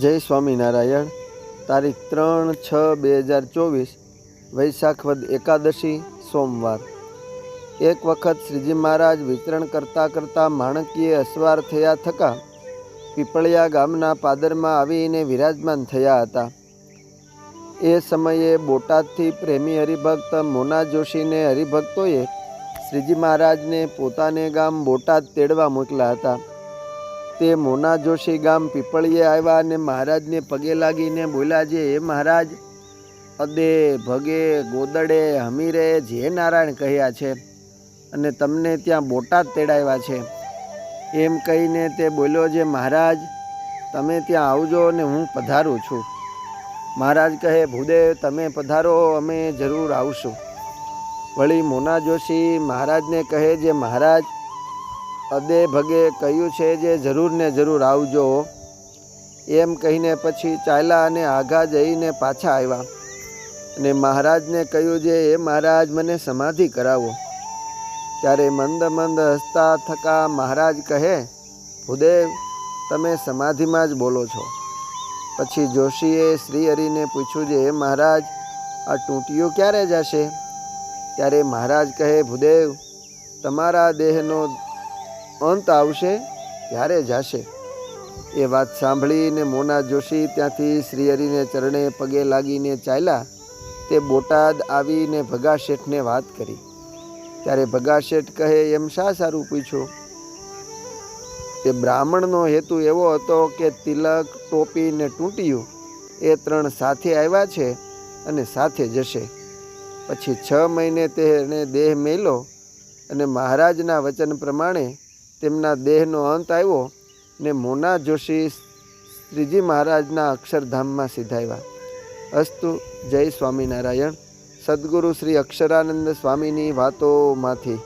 જય સ્વામિનારાયણ. તારીખ ત્રણ છ બે હજાર ચોવીસ, વૈશાખ વદ એકાદશી, સોમવાર. એક વખત શ્રીજી મહારાજ વિતરણ કરતાં કરતાં માણકીય અસવાર થયા થકા પીપળિયા ગામના પાદરમાં આવીને વિરાજમાન થયા હતા. એ સમયે બોટાદથી પ્રેમી હરિભક્ત મોના જોશીને હરિભક્તોએ શ્રીજી મહારાજને પોતાને ગામ બોટાદ તેડવા મોકલ્યા હતા. તે મોના જોશી ગામ પીપળીએ આવ્યા અને મહારાજને પગે લાગીને બોલ્યા છે, હે મહારાજ, અદે ભગે ગોદડે હમીરે જે નારાયણ કહ્યા છે અને તમને ત્યાં બોટાદ તેડાવ્યા છે. એમ કહીને તે બોલ્યો છે, મહારાજ, તમે ત્યાં આવજો અને હું પધારું છું. મહારાજ કહે, ભૂદેવ, તમે પધારો, અમે જરૂર આવશું. વળી મોના જોશી મહારાજને કહે જે મહારાજ અદે ભગે કહ્યું છે જે જરૂર ને જરૂર આવજો. એમ કહીને પછી ચાલ્યા અને આઘા જઈને પાછા આવ્યા. અને મહારાજને કહ્યું જે એ મહારાજ, મને સમાધિ કરાવો. ત્યારે મંદ મંદ હસતા થકા મહારાજ કહે, ભૂદેવ, તમે સમાધિમાં જ બોલો છો. પછી જોશીએ શ્રી હરિને પૂછ્યું જે એ મહારાજ, આ ટૂંટીઓ ક્યારે જશે? ત્યારે મહારાજ કહે, ભૂદેવ, તમારા દેહનો અંત આવશે ત્યારે જશે. એ વાત સાંભળીને મોના જોશી ત્યાંથી શ્રીહરિને ચરણે પગે લાગીને ચાલ્યા. તે બોટાદ આવીને ભગા શેઠને વાત કરી. ત્યારે ભગા શેઠ કહે, એમ શા સારું પૂછ્યું તે બ્રાહ્મણનો હેતુ એવો હતો કે તિલક, ટોપી ને ટૂંટિયું એ ત્રણ સાથે આવ્યા છે અને સાથે જશે. પછી છ મહિને તેને દેહ મેલો અને મહારાજના વચન પ્રમાણે તેમના દેહનો અંત આવ્યો ને મોના જોશી શ્રીજી મહારાજના અક્ષરધામમાં સિધાવ્યા. અસ્તુ જય સ્વામિનારાયણ. સદગુરુ શ્રી અક્ષરાનંદ સ્વામીની વાતોમાંથી.